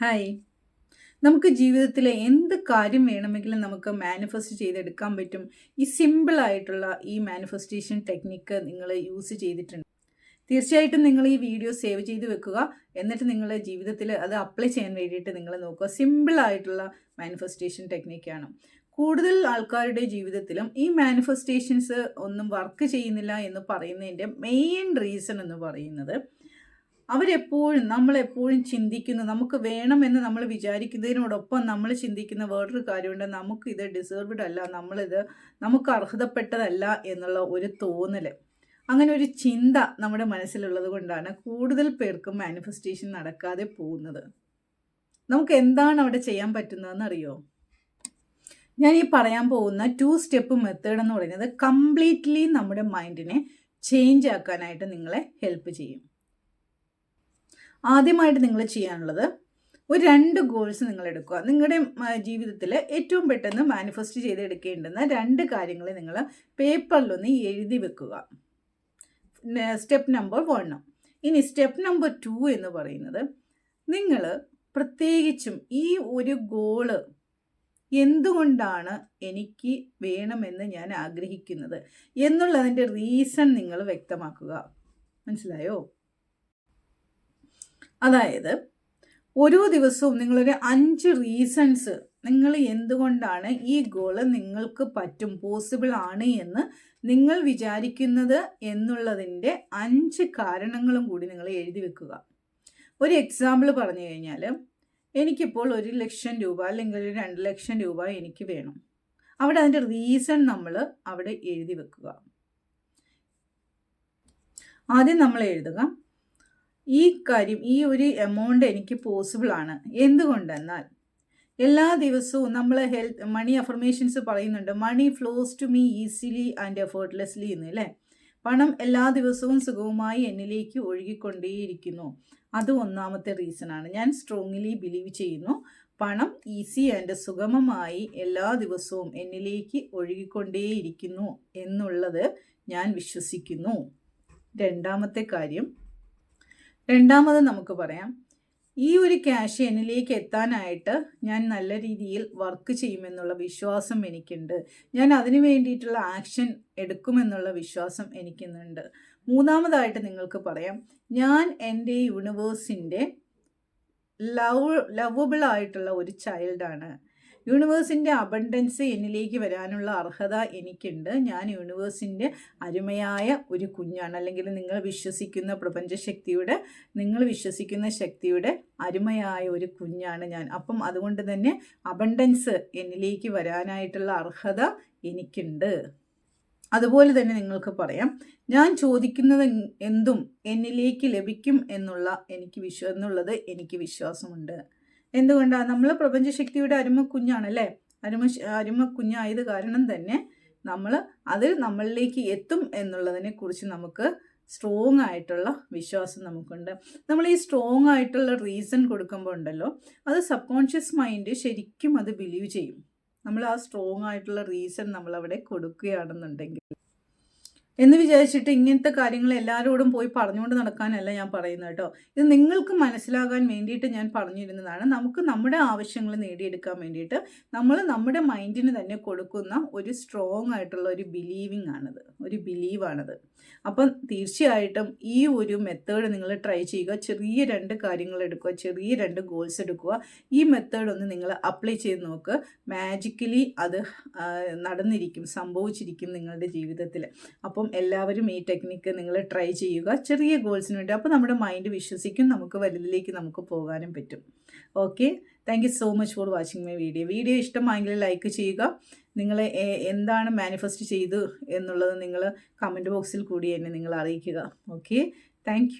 Hi. നമുക്ക് ജീവിതത്തിലെ എന്ത് കാര്യം വേണമെങ്കിലും നമുക്ക് മാനിഫെസ്റ്റ് ചെയ്തെടുക്കാൻ പറ്റും. ഈ സിമ്പിളായിട്ടുള്ള ഈ മാനിഫെസ്റ്റേഷൻ ടെക്നിക്ക് നിങ്ങൾ യൂസ് ചെയ്തിട്ടുണ്ട്. തീർച്ചയായിട്ടും നിങ്ങൾ ഈ വീഡിയോ സേവ് ചെയ്ത് വെക്കുക. എന്നിട്ട് നിങ്ങളുടെ ജീവിതത്തിൽ അത് അപ്ലൈ ചെയ്യാൻ വേണ്ടിയിട്ട് നിങ്ങൾ നോക്കുക. സിമ്പിളായിട്ടുള്ള മാനിഫെസ്റ്റേഷൻ ടെക്നിക്കാണ് കൂടുതൽ ആൾക്കാരുടെ ജീവിതത്തിലും ഈ മാനിഫെസ്റ്റേഷൻസ് ഒന്നും വർക്ക് ചെയ്യുന്നില്ല എന്ന് പറയുന്നതിന്റെ മെയിൻ റീസൺ എന്ന് പറയുന്നത് അവരെപ്പോഴും നമ്മളെപ്പോഴും ചിന്തിക്കുന്നു. നമുക്ക് വേണമെന്ന് നമ്മൾ വിചാരിക്കുന്നതിനോടൊപ്പം നമ്മൾ ചിന്തിക്കുന്ന വേറൊരു കാര്യമുണ്ട്. നമുക്ക് ഇത് ഡിസേർവ്ഡ് അല്ല. നമ്മളിത് നമുക്ക് അർഹതപ്പെട്ടതല്ല എന്നുള്ള ഒരു തോന്നൽ. അങ്ങനെ ഒരു ചിന്ത നമ്മുടെ മനസ്സിലുള്ളത് കൊണ്ടാണ് കൂടുതൽ പേർക്കും മാനിഫെസ്റ്റേഷൻ നടക്കാതെ പോകുന്നത്. നമുക്ക് എന്താണ് അവിടെ ചെയ്യാൻ പറ്റുന്നതെന്ന് അറിയോ? ഞാൻ ഈ പറയാൻ പോകുന്ന ടു സ്റ്റെപ്പ് മെത്തേഡ് എന്ന് പറയുന്നത് കംപ്ലീറ്റ്ലി നമ്മുടെ മൈൻഡിനെ ചേഞ്ച് ആക്കാനായിട്ട് നിങ്ങളെ ഹെൽപ്പ് ചെയ്യും. ആദ്യമായിട്ട് നിങ്ങൾ ചെയ്യാനുള്ളത് ഒരു രണ്ട് ഗോൾസ് നിങ്ങൾ എടുക്കുക. നിങ്ങളുടെ ജീവിതത്തിൽ ഏറ്റവും പെട്ടെന്ന് മാനിഫെസ്റ്റ് ചെയ്തെടുക്കേണ്ടുന്ന രണ്ട് കാര്യങ്ങൾ നിങ്ങൾ പേപ്പറിലൊന്ന് എഴുതി വെക്കുക. സ്റ്റെപ്പ് നമ്പർ വൺ ഇനി സ്റ്റെപ്പ് നമ്പർ ടു എന്ന് പറയുന്നത് നിങ്ങൾ പ്രത്യേകിച്ചും ഈ ഒരു ഗോൾ എന്തുകൊണ്ടാണ് എനിക്ക് വേണമെന്ന് ഞാൻ ആഗ്രഹിക്കുന്നത് എന്നുള്ളതിന്റെ റീസൺ നിങ്ങൾ വ്യക്തമാക്കുക. മനസ്സിലായോ? അതായത് ഓരോ ദിവസവും നിങ്ങളൊരു അഞ്ച് റീസൺസ് നിങ്ങൾ എന്തുകൊണ്ടാണ് ഈ ഗോൾ നിങ്ങൾക്ക് പറ്റും പോസിബിൾ ആണ് എന്ന് നിങ്ങൾ വിചാരിക്കുന്നത് എന്നുള്ളതിന്റെ അഞ്ച് കാരണങ്ങളും കൂടി നിങ്ങൾ എഴുതി വെക്കുക. ഒരു എക്സാമ്പിൾ പറഞ്ഞു കഴിഞ്ഞാൽ എനിക്കിപ്പോൾ ഒരു ലക്ഷം രൂപ അല്ലെങ്കിൽ ഒരു രണ്ട് ലക്ഷം രൂപ എനിക്ക് വേണം. അവിടെ അതിന്റെ റീസൺ നമ്മൾ അവിടെ എഴുതി വെക്കുക. ആദ്യം നമ്മൾ എഴുതുക ഈ കാര്യം ഈ ഒരു എമൗണ്ട് എനിക്ക് പോസിബിൾ ആണ്. എന്തുകൊണ്ടെന്നാൽ എല്ലാ ദിവസവും നമ്മൾ ഹെൽത്ത് മണി അഫർമേഷൻസ് പറയുന്നുണ്ട്. Money flows to me easily and effortlessly എന്ന് അല്ലേ പണം എല്ലാ ദിവസവും സുഖവുമായി എന്നിലേക്ക് ഒഴുകിക്കൊണ്ടേയിരിക്കുന്നു. അത് ഒന്നാമത്തെ റീസൺ ആണ്. ഞാൻ സ്ട്രോങ്ലി ബിലീവ് ചെയ്യുന്നു പണം ഈസി ആൻഡ് സുഗമമായി എല്ലാ ദിവസവും എന്നിലേക്ക് ഒഴുകിക്കൊണ്ടേയിരിക്കുന്നു എന്നുള്ളത് ഞാൻ വിശ്വസിക്കുന്നു. രണ്ടാമത്തെ കാര്യം രണ്ടാമത് നമുക്ക് പറയാം. ഈ ഒരു ക്യാഷ് എന്നിലേക്ക് എത്താനായിട്ട് ഞാൻ നല്ല രീതിയിൽ വർക്ക് ചെയ്യുമെന്നുള്ള വിശ്വാസം എനിക്കുണ്ട്. ഞാൻ അതിനു വേണ്ടിയിട്ടുള്ള ആക്ഷൻ എടുക്കുമെന്നുള്ള വിശ്വാസം എനിക്കുന്നുണ്ട്. മൂന്നാമതായിട്ട് നിങ്ങൾക്ക് പറയാം. ഞാൻ എന്റെ യൂണിവേഴ്സിന്റെ ലവ് ലവബിൾ ആയിട്ടുള്ള ഒരു ചൈൽഡാണ് യൂണിവേഴ്സിന്റെ അബണ്ടൻസ് എന്നിലേക്ക് വരാനുള്ള അർഹത എനിക്കുണ്ട്. ഞാൻ യൂണിവേഴ്സിന്റെ അരുമയായ ഒരു കുഞ്ഞാണ്. അല്ലെങ്കിൽ നിങ്ങൾ വിശ്വസിക്കുന്ന പ്രപഞ്ചശക്തിയുടെ നിങ്ങൾ വിശ്വസിക്കുന്ന ശക്തിയുടെ അരുമയായ ഒരു കുഞ്ഞാണ് ഞാൻ. അപ്പം അതുകൊണ്ട് തന്നെ അബണ്ടൻസ് എന്നിലേക്ക് വരാനായിട്ടുള്ള അർഹത എനിക്കുണ്ട്. അതുപോലെ തന്നെ നിങ്ങൾക്ക് പറയാം ഞാൻ ചോദിക്കുന്നത് എന്തും എന്നിലേക്ക് ലഭിക്കും എന്നുള്ള എനിക്ക് വിശ്വ എന്നുള്ളത് എനിക്ക് വിശ്വാസമുണ്ട്. എന്തുകൊണ്ടാണ് നമ്മൾ പ്രപഞ്ചശക്തിയുടെ അരുമ കുഞ്ഞാണല്ലേ അരുമ അരുമ കുഞ്ഞായത് കാരണം തന്നെ നമ്മൾ അത് നമ്മളിലേക്ക് എത്തും എന്നുള്ളതിനെ കുറിച്ച് നമുക്ക് സ്ട്രോങ് ആയിട്ടുള്ള വിശ്വാസം നമുക്കുണ്ട്. നമ്മൾ ഈ സ്ട്രോങ് ആയിട്ടുള്ള റീസൺ കൊടുക്കുമ്പോൾ ഉണ്ടല്ലോ അത് സബ് കോൺഷ്യസ് മൈൻഡ് ശരിക്കും അത് ബിലീവ് ചെയ്യും. നമ്മൾ ആ സ്ട്രോങ് ആയിട്ടുള്ള റീസൺ നമ്മളവിടെ കൊടുക്കുകയാണെന്നുണ്ടെങ്കിൽ എന്ന് വിചാരിച്ചിട്ട് ഇങ്ങനത്തെ കാര്യങ്ങൾ എല്ലാവരോടും പോയി പറഞ്ഞുകൊണ്ട് നടക്കാനല്ല ഞാൻ പറയുന്നത് കേട്ടോ. ഇത് നിങ്ങൾക്ക് മനസ്സിലാകാൻ വേണ്ടിയിട്ട് ഞാൻ പറഞ്ഞിരുന്നതാണ്. നമുക്ക് നമ്മുടെ ആവശ്യങ്ങൾ നേടിയെടുക്കാൻ വേണ്ടിയിട്ട് നമ്മൾ നമ്മുടെ മൈൻഡിന് തന്നെ കൊടുക്കുന്ന ഒരു സ്ട്രോങ് ആയിട്ടുള്ള ഒരു ബിലീവിങ് ആണത്. ഒരു ബിലീവാണത് അപ്പം തീർച്ചയായിട്ടും ഈ ഒരു മെത്തേഡ് നിങ്ങൾ ട്രൈ ചെയ്യുക. ചെറിയ രണ്ട് കാര്യങ്ങൾ എടുക്കുക. ചെറിയ രണ്ട് ഗോൾസ് എടുക്കുക. ഈ മെത്തേഡ് ഒന്ന് നിങ്ങൾ അപ്ലൈ ചെയ്ത് നോക്ക്. മാജിക്കലി അത് നടന്നിരിക്കും സംഭവിച്ചിരിക്കും നിങ്ങളുടെ ജീവിതത്തിൽ. അപ്പം എല്ലാവരും ഈ ടെക്നിക്ക് നിങ്ങൾ ട്രൈ ചെയ്യുക. ചെറിയ ഗോൾസിന് വേണ്ടി. അപ്പോൾ നമ്മുടെ മൈൻഡ് വിശ്വസിക്കും നമുക്ക് വലുതിലേക്ക് നമുക്ക് പോകാനും പറ്റും. Okay thank you so much for watching my video video ഇഷ്ടമായെങ്കിൽ ലൈക്ക് ചെയ്യുക. നിങ്ങൾ എന്താണ് മാനിഫെസ്റ്റ് ചെയ്തു എന്നുള്ളത് നിങ്ങൾ കമന്റ് ബോക്സിൽ കൂടി എന്നെ നിങ്ങൾ അറിയിക്കുക. Okay thank